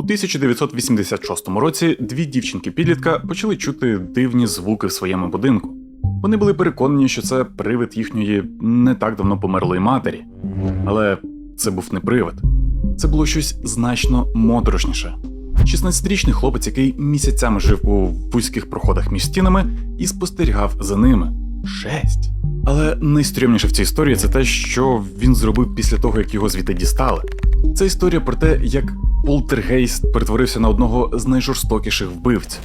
У 1986 році дві дівчинки-підлітка почали чути дивні звуки в своєму будинку. Вони були переконані, що це привид їхньої не так давно померлої матері. Але це був не привид. Це було щось значно моторошніше. 16-річний хлопець, який місяцями жив у вузьких проходах між стінами і спостерігав за ними. Шесть. Але найстрімніше в цій історії це те, що він зробив після того, як його звідти дістали. Це історія про те, як полтергейст перетворився на одного з найжорстокіших вбивць.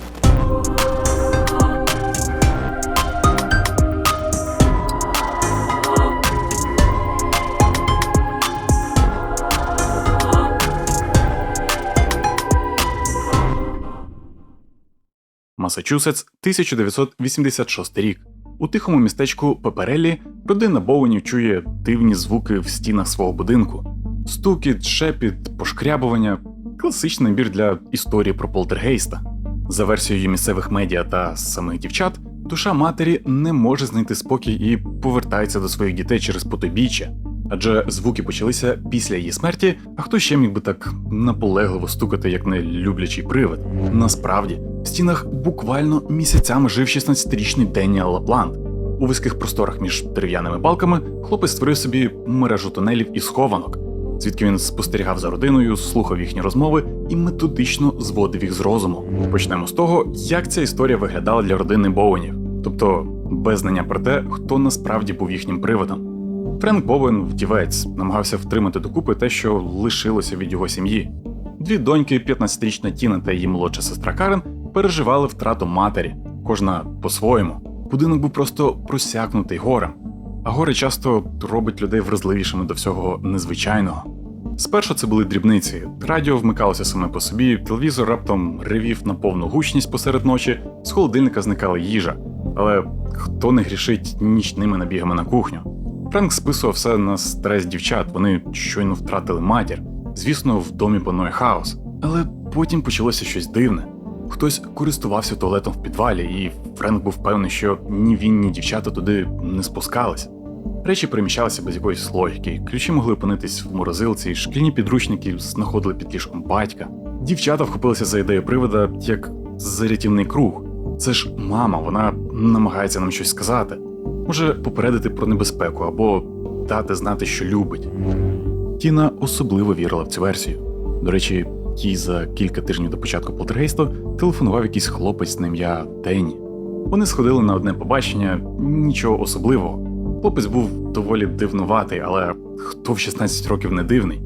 Масачусетс, 1986 рік. У тихому містечку Пеперелі родина Боуенів чує дивні звуки в стінах свого будинку. Стукіт, шепіт, пошкрябування класичний набір для історії про полтергейста. За версією місцевих медіа та самих дівчат, душа матері не може знайти спокій і повертається до своїх дітей через потойбіччя. Адже звуки почалися після її смерті, а хто ще міг би так наполегливо стукати, як не люблячий привид? Насправді, в стінах буквально місяцями жив 16-річний Деніел Лапланд. У вузьких просторах між дерев'яними балками хлопець створив собі мережу тунелів і схованок, звідки він спостерігав за родиною, слухав їхні розмови і методично зводив їх з розуму. Почнемо з того, як ця історія виглядала для родини Боуенів, тобто без знання про те, хто насправді був їхнім приводом. Френк Боуен, вдівець, намагався втримати докупи те, що лишилося від його сім'ї. Дві доньки, 15-річна Тіна та її молодша сестра Карен, переживали втрату матері, кожна по-своєму. Будинок був просто просякнутий горем, а горе часто робить людей вразливішими до всього незвичайного. Спершу це були дрібниці, радіо вмикалося саме по собі, телевізор раптом ревів на повну гучність посеред ночі, з холодильника зникала їжа. Але хто не грішить нічними набігами на кухню? Френк списував все на стрес дівчат, вони щойно втратили матір. Звісно, в домі панує хаос. Але потім почалося щось дивне. Хтось користувався туалетом в підвалі, і Френк був певний, що ні він, ні дівчата туди не спускались. Речі переміщалися без якоїсь логіки, ключі могли опинитись в морозилці, шкільні підручники знаходили під ліжком батька. Дівчата вхопилися за ідею привода як за рятівний круг. Це ж мама, вона намагається нам щось сказати. Може попередити про небезпеку або дати знати, що любить. Тіна особливо вірила в цю версію. До речі, їй за кілька тижнів до початку полтергейсту телефонував якийсь хлопець на ім'я Денні. Вони сходили на одне побачення, нічого особливого. Хлопець був доволі дивнуватий, але хто в 16 років не дивний.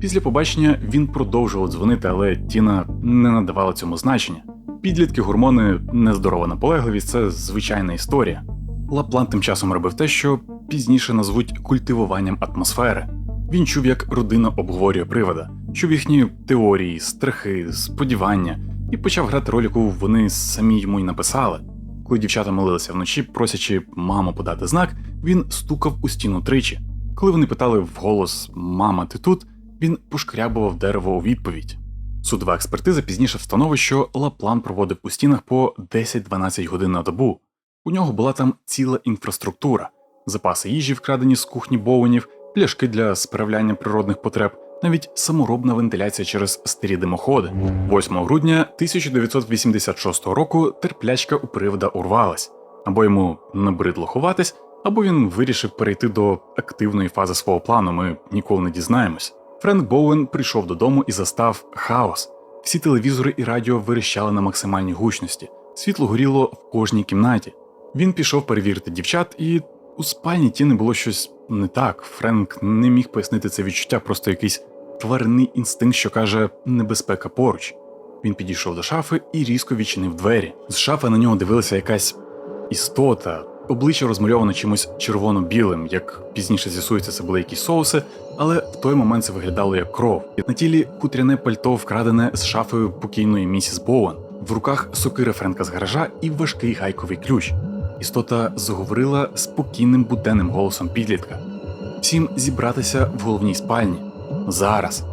Після побачення він продовжував дзвонити, але Тіна не надавала цьому значення. Підлітки, гормони, нездорова наполегливість це звичайна історія. Лаплан тим часом робив те, що пізніше назвуть культивуванням атмосфери. Він чув, як родина обговорює привода, чув їхні теорії, страхи, сподівання, і почав грати роль, яку вони самі йому й написали. Коли дівчата молилися вночі, просячи маму подати знак, він стукав у стіну тричі. Коли вони питали вголос Мама, ти тут? він пошкрябував дерево у відповідь. Судова експертиза пізніше встановить, що Лаплан проводив у стінах по 10-12 годин на добу. У нього була там ціла інфраструктура, запаси їжі, вкрадені з кухні Боуенів, пляшки для справляння природних потреб, навіть саморобна вентиляція через старі димоходи. 8 грудня 1986 року терплячка у привода урвалась, або йому набридло ховатись, або він вирішив перейти до активної фази свого плану. Ми ніколи не дізнаємось. Френк Боуен прийшов додому і застав хаос. Всі телевізори і радіо вирішали на максимальній гучності. Світло горіло в кожній кімнаті. Він пішов перевірити дівчат, і у спальні Тіни було щось не так. Френк не міг пояснити це відчуття, просто якийсь тваринний інстинкт, що каже небезпека поруч. Він підійшов до шафи і різко відчинив двері. З шафи на нього дивилася якась істота, обличчя розмальовано чимось червоно-білим, як пізніше з'ясується, це були якісь соуси, але в той момент це виглядало як кров. На тілі хутряне пальто вкрадене з шафою покійної місіс Боуен. В руках сокира Френка з гаража і важкий гайковий ключ. Істота заговорила спокійним буденним голосом підлітка. Всім зібратися в головній спальні. Зараз.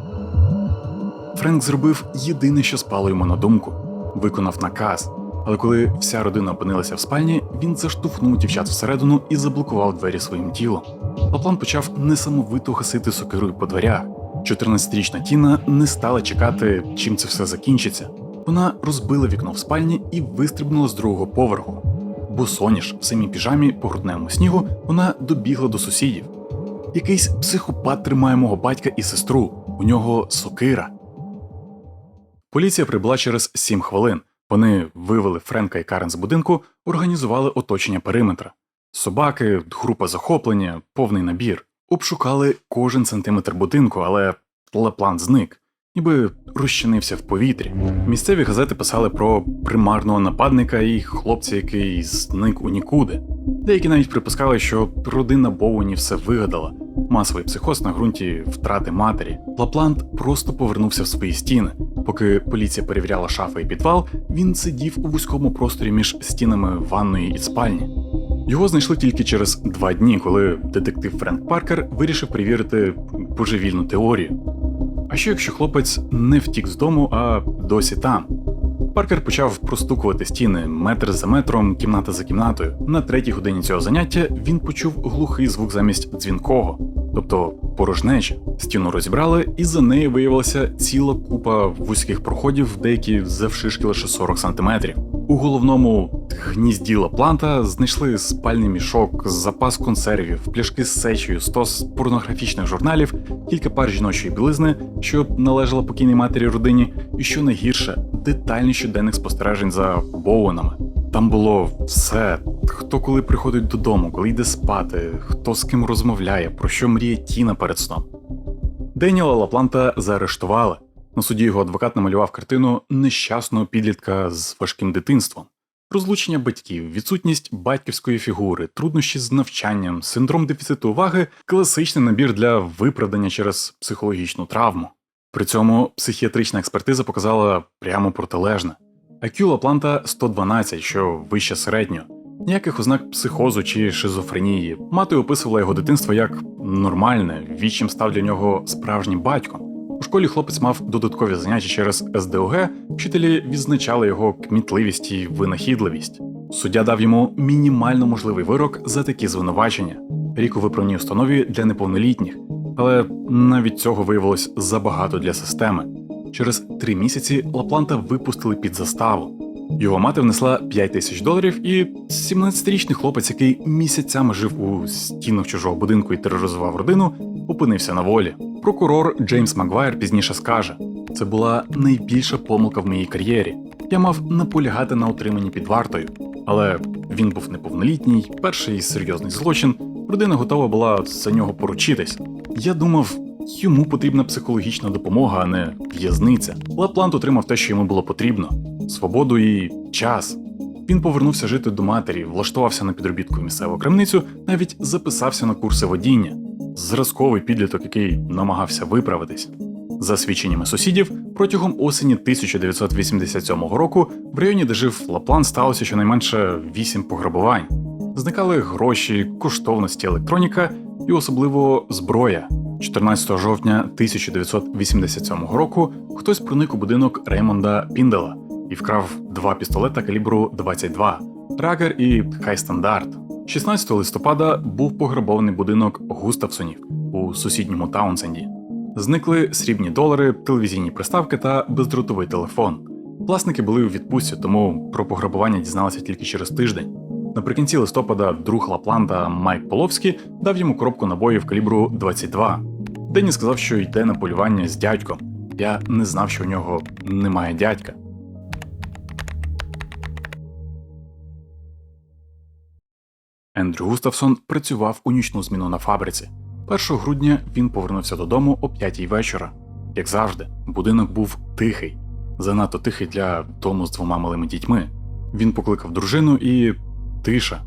Френк зробив єдине, що спало йому на думку, виконав наказ. Але коли вся родина опинилася в спальні, він заштовхнув дівчат всередину і заблокував двері своїм тілом. Лаплан почав несамовито гасити сокирою по дверях. 14-річна Тіна не стала чекати, чим це все закінчиться. Вона розбила вікно в спальні і вистрибнула з другого поверху. Босоніж в самій піжамі по грудневому снігу вона добігла до сусідів. Якийсь психопат тримає мого батька і сестру. У нього сокира. Поліція прибула через 7 хвилин. Вони вивели Френка і Карен з будинку, організували оточення периметра. Собаки, група захоплення, повний набір. Обшукали кожен сантиметр будинку, але Леплан зник, ніби розчинився в повітрі. Місцеві газети писали про примарного нападника і хлопця, який зник у нікуди. Деякі навіть припускали, що родина Боуні все вигадала. Масовий психоз на ґрунті втрати матері. Лапланд просто повернувся в свої стіни. Поки поліція перевіряла шафи і підвал, він сидів у вузькому просторі між стінами ванної і спальні. Його знайшли тільки через два дні, коли детектив Френк Паркер вирішив перевірити божевільну теорію. Що якщо хлопець не втік з дому, а досі там? Паркер почав простукувати стіни метр за метром, кімната за кімнатою. На третій годині цього заняття він почув глухий звук замість дзвінкого, тобто порожнеча. Стіну розібрали, і за нею виявилася ціла купа вузьких проходів, деякі завшишки лише 40 сантиметрів. У головному гнізді Лапланта знайшли спальний мішок, запас консервів, пляшки з сечею, стос порнографічних журналів, кілька пар жіночої білизни, що належала покійній матері родині, і що найгірше, детальний щоденних спостережень за Боуенами. Там було все: хто коли приходить додому, коли йде спати, хто з ким розмовляє, про що мріє Тіна перед сном. Деніела Лапланта заарештували. На суді його адвокат намалював картину нещасного підлітка з важким дитинством. Розлучення батьків, відсутність батьківської фігури, труднощі з навчанням, синдром дефіциту уваги класичний набір для виправдання через психологічну травму. При цьому психіатрична експертиза показала прямо протилежне. IQ Лапланта 112, що вище середнього. Ніяких ознак психозу чи шизофренії. Мати описувала його дитинство як нормальне, відчим став для нього справжнім батьком. Школі хлопець мав додаткові заняття через СДОГ, вчителі відзначали його кмітливість і винахідливість. Суддя дав йому мінімально можливий вирок за такі звинувачення, рік у виправній установі для неповнолітніх, але навіть цього виявилось забагато для системи. Через три місяці Лапланта випустили під заставу. Його мати внесла 5 тисяч доларів, і 17-річний хлопець, який місяцями жив у стінах чужого будинку і тероризував родину, опинився на волі. Прокурор Джеймс Макгвайр пізніше скаже: це була найбільша помилка в моїй кар'єрі. Я мав наполягати на утриманні під вартою, але він був неповнолітній, перший серйозний злочин. Родина готова була за нього поручитись. Я думав, йому потрібна психологічна допомога, а не в'язниця. Лаплант отримав те, що йому було потрібно: свободу і час. Він повернувся жити до матері, влаштувався на підробітку в місцеву крамницю, навіть записався на курси водіння. Зразковий підліток, який намагався виправитись. За свідченнями сусідів, протягом осені 1987 року в районі, де жив Лаплан, сталося щонайменше вісім пограбувань. Зникали гроші, коштовності, електроніка і особливо зброя. 14 жовтня 1987 року хтось проник у будинок Реймонда Піндела і вкрав два пістолета калібру 22 Рагер і Хай Стандарт. 16 листопада був пограбований будинок Густавсонів у сусідньому Таунсенді. Зникли срібні долари, телевізійні приставки та бездротовий телефон. Власники були у відпустці, тому про пограбування дізналися тільки через тиждень. Наприкінці листопада друг Лапланда Майк Половський дав йому коробку набоїв калібру 22. Денні сказав, що йде на полювання з дядьком. Я не знав, що у нього немає дядька. Ендрю Густавсон працював у нічну зміну на фабриці. 1 грудня він повернувся додому о 5 вечора. Як завжди, будинок був тихий, занадто тихий для дому з двома малими дітьми. Він покликав дружину і тиша.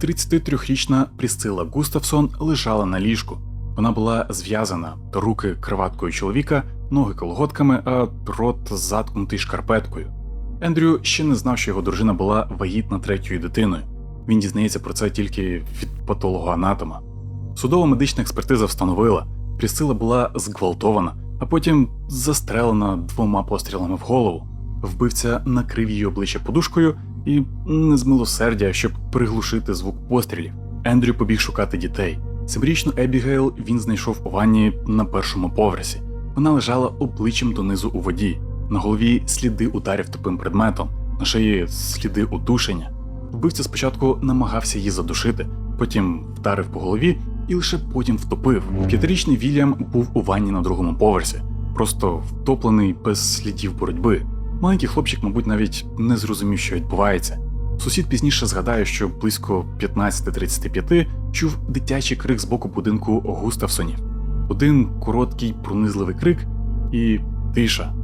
33-річна Прісцила Густавсон лежала на ліжку. Вона була зв'язана, руки криваткою чоловіка, ноги колготками, а рот заткнутий шкарпеткою. Ендрю ще не знав, що його дружина була вагітна третьою дитиною. Він дізнається про це тільки від патологоанатома. Судова медична експертиза встановила, Прісцила була зґвалтована, а потім застрелена двома пострілами в голову. Вбивця накрив її обличчя подушкою і не з милосердя, щоб приглушити звук пострілів. Ендрю побіг шукати дітей. Семирічну Ебігейл він знайшов у ванні на першому поверсі. Вона лежала обличчям донизу у воді, на голові сліди ударів тупим предметом, на шиї сліди удушення. Вбивця спочатку намагався її задушити, потім вдарив по голові і лише потім втопив. П'ятирічний Вільям був у ванні на другому поверсі, просто втоплений без слідів боротьби. Маленький хлопчик, мабуть, навіть не зрозумів, що відбувається. Сусід пізніше згадає, що близько 15.35 чув дитячий крик з боку будинку Густавсонів. Один короткий пронизливий крик і тиша.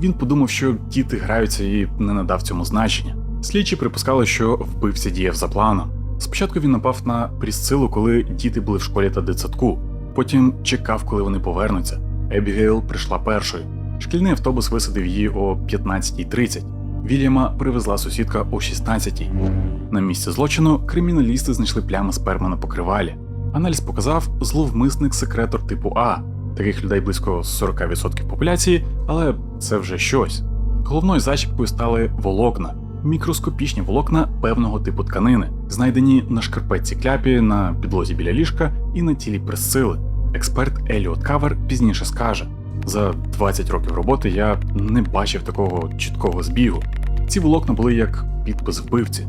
Він подумав, що діти граються і не надав цьому значення. Слідчі припускали, що вбивця діяв за планом. Спочатку він напав на Прісцилу, коли діти були в школі та дитсадку. Потім чекав, коли вони повернуться. Ебігейл прийшла першою. Шкільний автобус висадив її о 15.30. Вільяма привезла сусідка о 16-й. На місці злочину криміналісти знайшли плями сперми на покривалі. Аналіз показав зловмисник секретор типу А. Таких людей близько 40% популяції, але це вже щось. Головною зачіпкою стали волокна, мікроскопічні волокна певного типу тканини, знайдені на шкарпетці кляпі, на підлозі біля ліжка і на тілі пресцили. Експерт Еліот Кавер пізніше скаже: за 20 років роботи я не бачив такого чіткого збігу. Ці волокна були як підпис вбивці.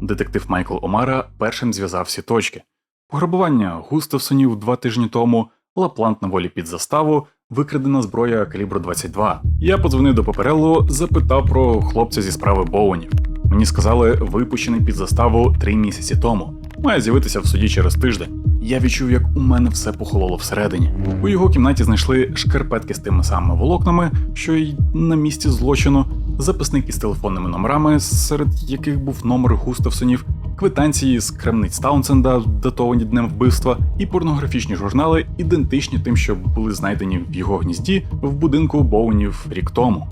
Детектив Майкл Омара першим зв'язав всі точки. Пограбування Густавсонів два тижні тому, Лаплант на волі під заставу, викрадена зброя калібру 22. Я подзвонив до Поперелло, запитав про хлопця зі справи Боунів. Мені сказали, випущений під заставу три місяці тому. Має з'явитися в суді через тиждень. Я відчув, як у мене все похололо всередині. У його кімнаті знайшли шкарпетки з тими самими волокнами, що й на місці злочину, записник із телефонними номерами, серед яких був номер Густавсонів, квитанції з крамниць Таунсенда, датовані днем вбивства, і порнографічні журнали, ідентичні тим, що були знайдені в його гнізді в будинку Боунів рік тому.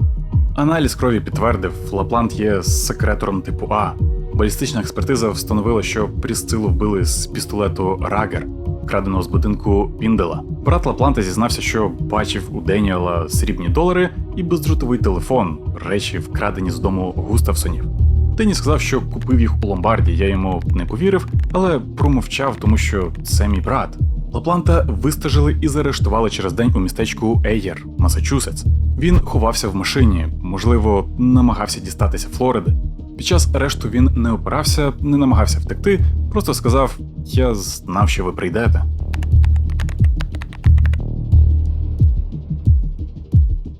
Аналіз крові підтвердив, Лаплант є секретором типу А. Балістична експертиза встановила, що Прісцилу вбили з пістолету Рагер, вкраденого з будинку Піндела. Брат Лапланта зізнався, що бачив у Деніела срібні долари і бездротовий телефон, речі, вкрадені з дому Густавсонів. Дені сказав, що купив їх у ломбарді. Я йому не повірив, але промовчав, тому що це мій брат. Лапланта вистежили і заарештували через день у містечку Ейєр, Масачусетс. Він ховався в машині, можливо, намагався дістатися Флориди. Під час арешту він не опирався, не намагався втекти, просто сказав: Я знав, що ви прийдете.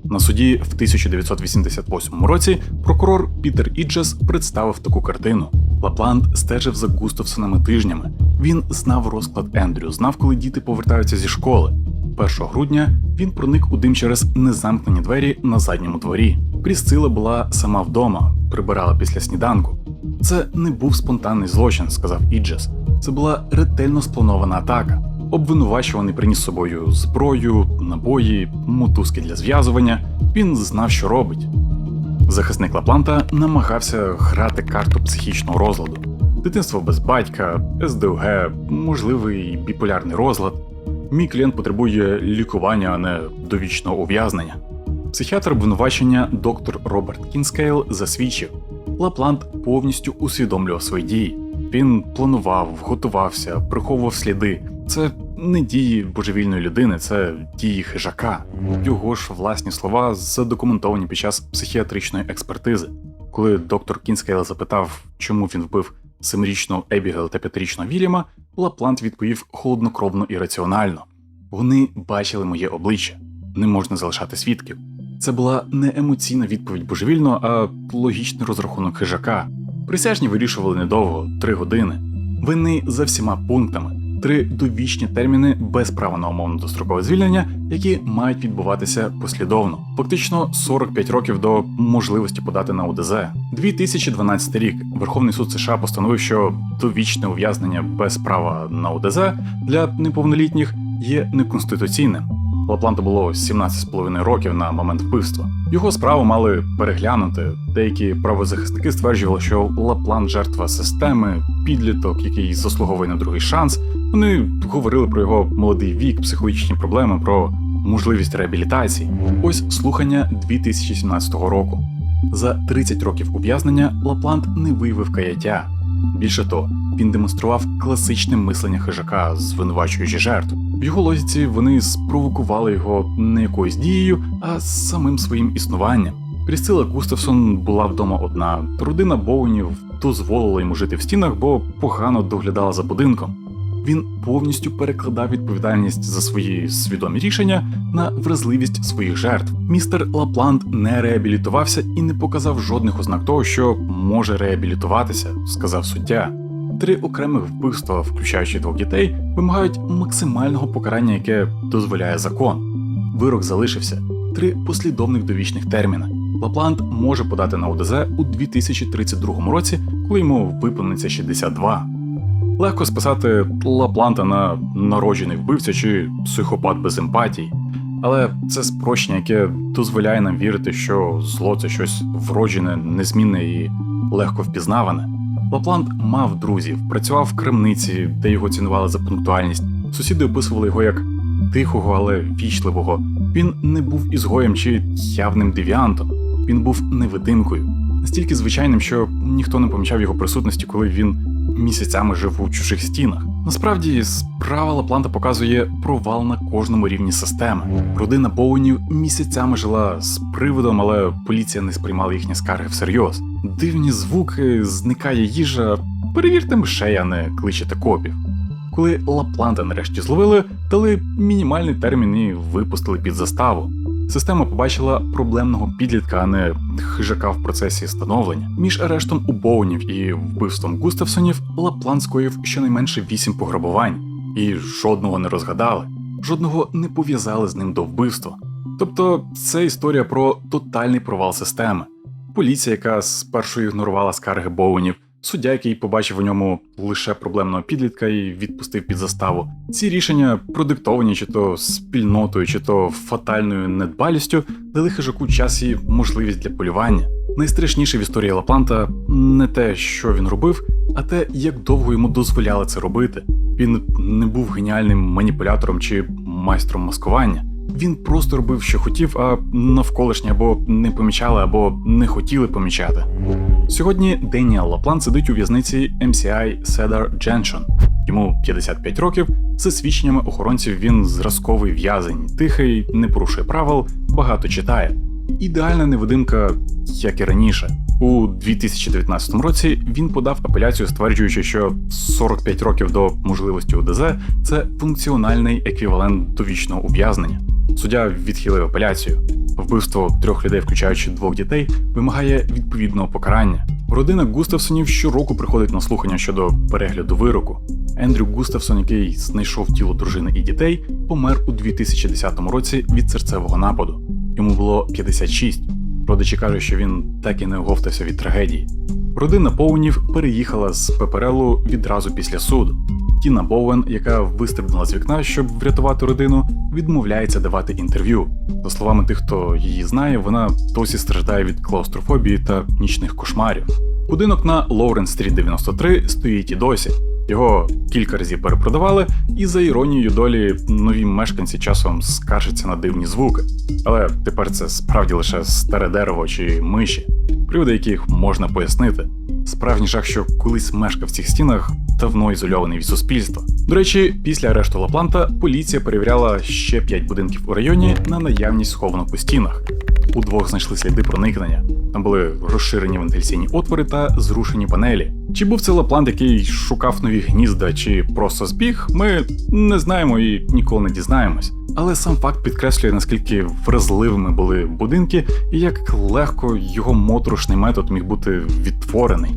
На суді в 1988 році прокурор Пітер Іджес представив таку картину. Лапланд стежив за Густавсонами тижнями. Він знав розклад Ендрю, знав, коли діти повертаються зі школи. 1 грудня він проник у дим через незамкнені двері на задньому дворі. Прісцила була сама вдома, прибирала після сніданку. Це не був спонтанний злочин, сказав Іджес. Це була ретельно спланована атака. Обвинувачуваний приніс з собою зброю, набої, мотузки для зв'язування. Він знав, що робить. Захисник Лапланта намагався грати карту психічного розладу. Дитинство без батька, СДУГ, можливий біполярний розлад. Мій клієнт потребує лікування, а не довічного ув'язнення. Психіатр обвинувачення доктор Роберт Кінскейл засвідчив, Лаплант повністю усвідомлював свої дії. Він планував, готувався, приховував сліди. Це не дії божевільної людини, це дії хижака. Його ж власні слова задокументовані під час психіатричної експертизи. Коли доктор Кінскейл запитав, чому він вбив семирічну Ебігел та п'ятирічного Вільяма, Лаплант відповів холоднокровно і раціонально. Вони бачили моє обличчя, не можна залишати свідків. Це була не емоційна відповідь божевільно, а логічний розрахунок хижака. Присяжні вирішували недовго три години. Винний за всіма пунктами, три довічні терміни без права на умовно дострокове звільнення, які мають відбуватися послідовно. Фактично 45 років до можливості подати на УДЗ. 2012 рік Верховний суд США постановив, що довічне ув'язнення без права на УДЗ для неповнолітніх є неконституційним. Лапланту було 17,5 років на момент вбивства. Його справу мали переглянути. Деякі правозахисники стверджували, що Лаплан жертва системи, підліток, який заслуговує на другий шанс. Вони говорили про його молодий вік, психологічні проблеми, про можливість реабілітації. Ось слухання 2017 року. За 30 років ув'язнення Лапланд не виявив каяття. Більше того, він демонстрував класичне мислення хижака, звинувачуючи жертву. В його логіці вони спровокували його не якоюсь дією, а самим своїм існуванням. Крістила Густавсон була вдома одна. Родина Боунів дозволила йому жити в стінах, бо погано доглядала за будинком. Він повністю перекладав відповідальність за свої свідомі рішення на вразливість своїх жертв. Містер Лапланд не реабілітувався і не показав жодних ознак того, що може реабілітуватися, сказав суддя. Три окремих вбивства, включаючи двох дітей, вимагають максимального покарання, яке дозволяє закон. Вирок залишився три послідовних довічних терміни. Лапланд може подати на ОДЗ у 2032 році, коли йому виповниться 62. Легко списати Лапланта на народжений вбивця чи психопат без емпатії, але це спрощення, яке дозволяє нам вірити, що зло це щось вроджене, незмінне і легко впізнаване. Лапланд мав друзів, працював в крамниці, де його цінували за пунктуальність. Сусіди описували його як тихого, але вічливого. Він не був ізгоєм чи явним девіантом. Він був невидимкою, настільки звичайним, що ніхто не помічав його присутності, коли він місяцями жив у чужих стінах. Насправді, справа Лапланта показує провал на кожному рівні системи. Родина Боунів місяцями жила з приводом, але поліція не сприймала їхні скарги всерйоз. Дивні звуки, зникає їжа. Перевірте мишей, а не кличете копів. Коли Лапланта нарешті зловили, дали мінімальний термін і випустили під заставу. Система побачила проблемного підлітка, а не хижака в процесі становлення. Між арештом у Боунів і вбивством Густавсонів Лаплан скоїв щонайменше вісім пограбувань, і жодного не розгадали, жодного не пов'язали з ним до вбивства. Тобто це історія про тотальний провал системи. Поліція, яка спершу ігнорувала скарги Боунів, суддя, який побачив у ньому лише проблемного підлітка і відпустив під заставу. Ці рішення, продиктовані чи то спільнотою, чи то фатальною недбалістю, дали хижаку час і можливість для полювання. Найстрашніше в історії Лапланта не те, що він робив, а те, як довго йому дозволяли це робити. Він не був геніальним маніпулятором чи майстром маскування. Він просто робив, що хотів, а навколишні або не помічали, або не хотіли помічати. Сьогодні Деніел Лаплан сидить у в'язниці MCI Cedar Junction. Йому 55 років. За свідченнями охоронців він зразковий в'язень, тихий, не порушує правил, багато читає. Ідеальна невидимка, як і раніше. У 2019 році він подав апеляцію, стверджуючи, що 45 років до можливості ОДЗ це функціональний еквівалент довічного ув'язнення. Суддя відхилив апеляцію. Вбивство трьох людей, включаючи двох дітей, вимагає відповідного покарання. Родина Густавсонів щороку приходить на слухання щодо перегляду вироку. Ендрю Густавсон, який знайшов тіло дружини і дітей, помер у 2010 році від серцевого нападу. Йому було 56. Родичі кажуть, що він так і не оговтався від трагедії. Родина Боунів переїхала з Пеперелу відразу після суду. Тіна Боуен, яка вистрибнула з вікна, щоб врятувати родину, відмовляється давати інтерв'ю. За словами тих, хто її знає, вона досі страждає від клаустрофобії та нічних кошмарів. Будинок на Лоурен Стріт 93 стоїть і досі. Його кілька разів перепродавали, і за іронією долі нові мешканці часом скаржаться на дивні звуки. Але тепер це справді лише старе дерево чи миші, приводи яких можна пояснити. Справжній жах, що колись мешкав в цих стінах, давно ізольований від суспільства. До речі, після арешту Лапланта поліція перевіряла ще 5 будинків у районі на наявність схованок у стінах. У двох знайшли сліди проникнення. Там були розширені вентиляційні отвори та зрушені панелі. Чи був це Лапланд, який шукав нові гнізда, чи просто збіг, ми не знаємо і ніколи не дізнаємось. Але сам факт підкреслює, наскільки вразливими були будинки і як легко його моторошний метод міг бути відтворений.